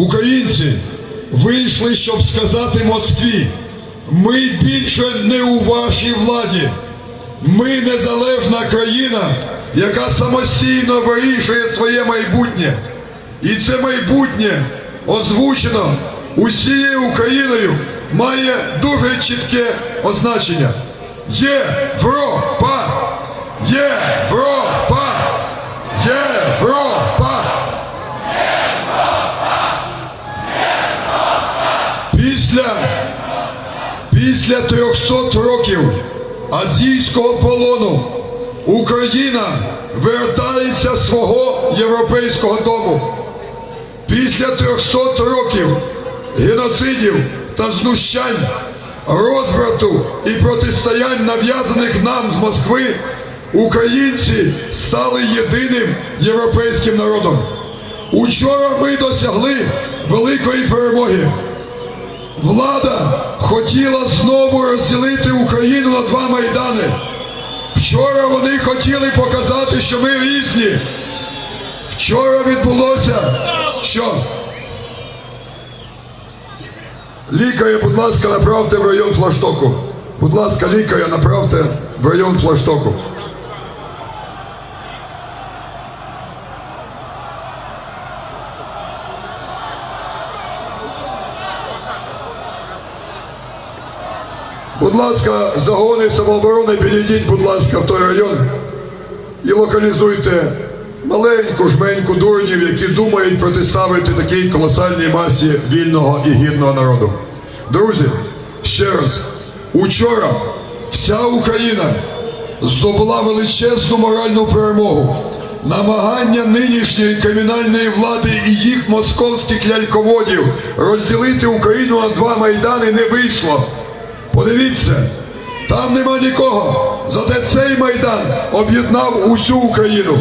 Українці вийшли, щоб сказати Москві, ми більше не у вашій владі. Ми незалежна країна, яка самостійно вирішує своє майбутнє. І це майбутнє озвучено усією Україною має дуже чітке означення. Європа! Європа! Після, після 300 років азійського полону Україна вертається свого європейського дому. Після 300 років геноцидів та знущань, розврату і протистоянь, нав'язаних нам з Москви, українці стали єдиним європейським народом. Учора ми досягли великої перемоги. Влада хотіла знову розділити Україну на два майдани. Вчора вони хотіли показати, що ми різні. Вчора відбулося, що лікаря, будь ласка, направте в район флаштоку. Будь ласка, лікаря направте в район флаштоку. Будь ласка, загони самооборони, підійдіть, будь ласка, в той район і локалізуйте маленьку жменьку дурнів, які думають протиставити такій колосальній масі вільного і гідного народу. Друзі, ще раз, учора вся Україна здобула величезну моральну перемогу. Намагання нинішньої кримінальної влади і їх московських ляльководів розділити Україну на два майдани не вийшло. Подивіться, там нема нікого. Зате цей майдан об'єднав усю Україну.